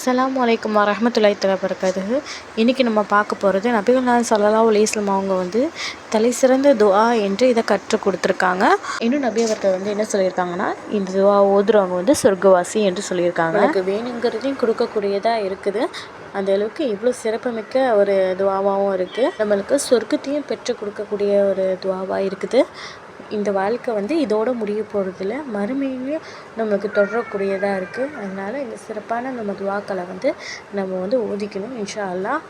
அஸ்லாம் வலைக்கம் வரமத்துல்லாய் தஆலா இன்றைக்கி நம்ம பார்க்க போகிறது நபிகள் நான் ஸல்லல்லாஹு அலைஹி அவங்க வந்து தலை சிறந்த துவா என்று இதை கற்றுக் கொடுத்துருக்காங்க. இன்னும் நபி அவர்கள் வந்து என்ன சொல்லியிருக்காங்கன்னா இந்த துவா ஓதுறவங்க வந்து சொர்க்கவாசி என்று சொல்லியிருக்காங்க. எனக்கு வேணுங்கிறதையும் கொடுக்கக்கூடியதாக இருக்குது. அந்த அளவுக்கு இவ்வளோ சிறப்புமிக்க ஒரு துவாவாகவும் இருக்குது நம்மளுக்கு சொர்க்கத்தையும் பெற்று கொடுக்கக்கூடிய ஒரு துவாவாக இருக்குது. இந்த வாழ்க்கை வந்து இதோட முடிய போகிறதில்ல மறுமையிலையும் நம்மளுக்கு தொடரக்கூடியதாக இருக்குது அதனால் இந்த சிறப்பான நம்ம துவாக்களை வந்து நம்ம வந்து ஓதிக்கணும் இன்ஷா அல்லாஹ்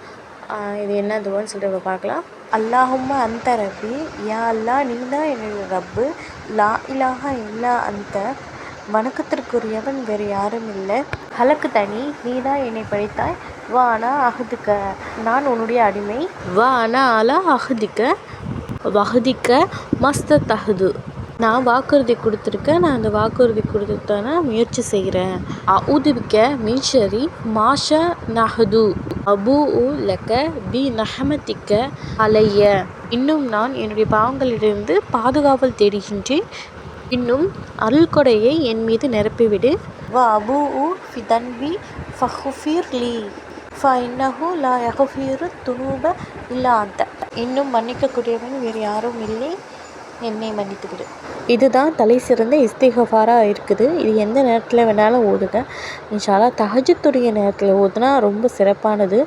இது என்ன துவான்னு சொல்லிட்டு நம்ம பார்க்கலாம். அல்லாஹும் அந்த ரபி யா அல்லா நீ தான் என்னோட ரப்பு. லா இலாஹா இல்லா அந்த. வணக்கத்திற்குரியவன் வேறு யாரும் இல்லை. ஹலக்கு தனி நீ தான் என்னை படைத்தாய். வா அனா அஹதுக்க நான் உன்னுடைய அடிமை. வா அனா அலா அகதிக்க வகுதிக்க மஸ்த தகுது நான் வாக்குறுதி கொடுத்துருக்கேன் நான் அந்த வாக்குறுதி கொடுத்தேன்னா முயற்சி செய்கிறேன். அவுதுபிக்க மின்ஷரி மாஷ நஹது அபு உ லக்க பி நஹமதிக்க அலைய. இன்னும் நான் என்னுடைய பாவங்களிலிருந்து பாதுகாவல் தேடுகின்றேன். இன்னும் அருள்கொடையை என் மீது நிரப்பிவிடு. வ அபு உ ஃபிதன்பி ஃபஹுஃபீர் லீ ஃபஇன்னஹு லா யகுஃபிரு துனூப இல்லா அந்த இன்னும் மன்னிக்கக்கூடியவன் வேறு யாரும் இல்லை. என்னை மன்னித்துவிடு. இதுதான் தலை சிறந்த இஸ்திகஃபாராக இருக்குது. இது எந்த நேரத்தில் வேணாலும் ஓதுங்க. இன்ஷாலா தஹஜத்துடைய நேரத்தில் ஓதுனா ரொம்ப சிறப்பானது.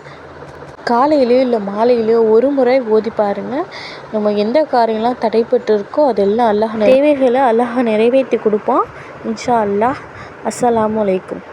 காலையிலையோ இல்லை மாலையிலையோ ஒரு முறை ஓதி பாருங்கள் நம்ம எந்த காரியம்லாம் தடைப்பட்டு இருக்கோ அதெல்லாம் அல்லாஹ் தேவைகளை அல்லாஹ் நிறைவேற்றி கொடுப்பான். இன்ஷா அல்லாஹ் அஸ்ஸலாமு அலைக்கும்.